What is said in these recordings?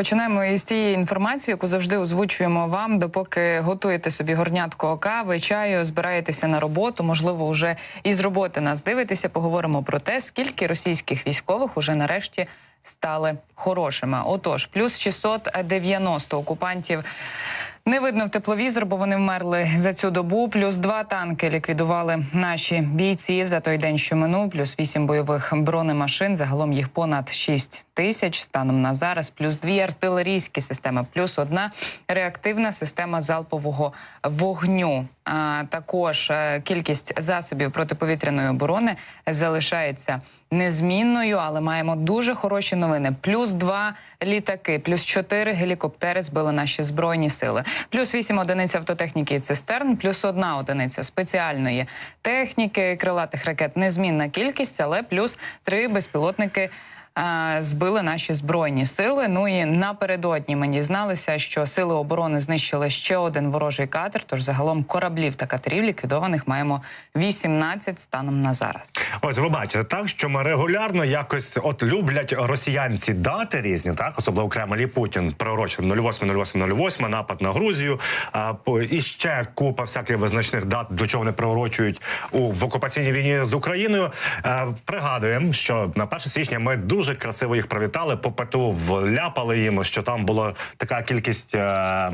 Починаємо із тієї інформації, яку завжди озвучуємо вам, допоки готуєте собі горнятко кави, чаю, збираєтеся на роботу. Можливо, вже із роботи нас дивитеся. Поговоримо про те, скільки російських військових уже нарешті стали хорошими. Отож, плюс 690 окупантів. Не видно в тепловізор, бо вони вмерли за цю добу. Плюс два танки ліквідували наші бійці за той день, що минув. Плюс вісім бойових бронемашин. Загалом їх понад 6 тисяч станом на зараз. Плюс дві артилерійські системи, плюс одна реактивна система залпового вогню. А також е, кількість засобів протиповітряної оборони залишається незмінною, але маємо дуже хороші новини. Плюс два літаки, плюс чотири гелікоптери збили наші збройні сили. Плюс вісім одиниць автотехніки і цистерн, плюс одна одиниця спеціальної техніки, крилатих ракет. Незмінна кількість, але плюс три безпілотники. А, Збили наші збройні сили. Ну і напередодні мені дізналися, що сили оборони знищили ще один ворожий катер. Тож загалом кораблів та катерів ліквідованих маємо 18 станом на зараз. Ось ви бачите, так що ми регулярно якось от люблять росіянці дати різні, так особливо Кремль і Путін приурочив 08-08-08, напад на Грузію. А і ще купа всяких визначних дат, до чого вони приурочують у в окупаційній війні з Україною. Е, пригадуємо, що на 1 січня ми дуже красиво їх привітали. По ПТУ вляпали їм, що там була така кількість. Е,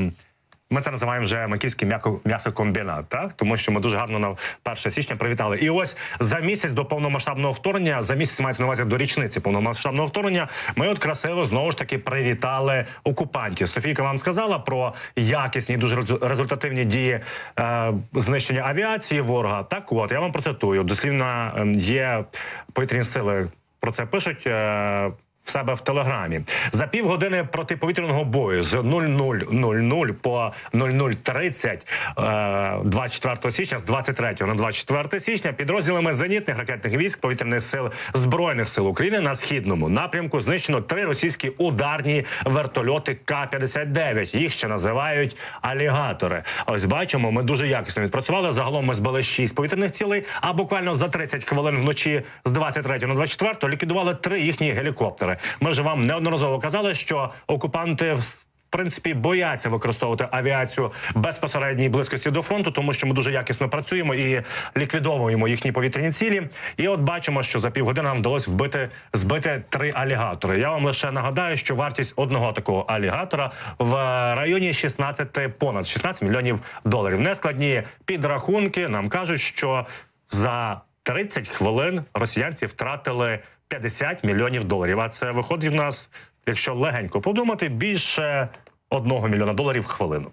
ми це називаємо вже Маківський м'ясокомбінат, так тому що ми дуже гарно на 1 січня привітали. І ось за місяць до повномасштабного вторгнення, за місяць мається на увазі до річниці повномасштабного вторгнення. Ми от красиво знову ж таки привітали окупантів. Софійка вам сказала про якісні, дуже результативні дії е, знищення авіації ворога. Так, от я вам процитую. Дослівно е, є повітряні сили. Про це пишуть. Е, в себе в телеграмі за півгодини протиповітряного бою з 00.00 по 00.30 е, 24 січня з 23 на 24 січня підрозділами зенітних ракетних військ повітряних сил збройних сил України на східному напрямку знищено три російські ударні вертольоти К-59. Їх ще називають алігатори. Ось бачимо, ми дуже якісно відпрацювали. Загалом ми збили 6 повітряних цілей. А буквально за 30 хвилин вночі з 23 на 24 ліквідували три їхні гелікоптери. Ми вже вам неодноразово казали, що окупанти в принципі бояться використовувати авіацію безпосередній близькості до фронту, тому що ми дуже якісно працюємо і ліквідовуємо їхні повітряні цілі. І от бачимо, що за півгодини нам вдалося вбити збити три алігатори. Я вам лише нагадаю, що вартість одного такого алігатора в районі 16, понад 16 мільйонів доларів. Нескладні підрахунки нам кажуть, що за 30 хвилин росіянці втратили 50 мільйонів доларів. А це виходить в нас, якщо легенько подумати, більше одного мільйона доларів в хвилину.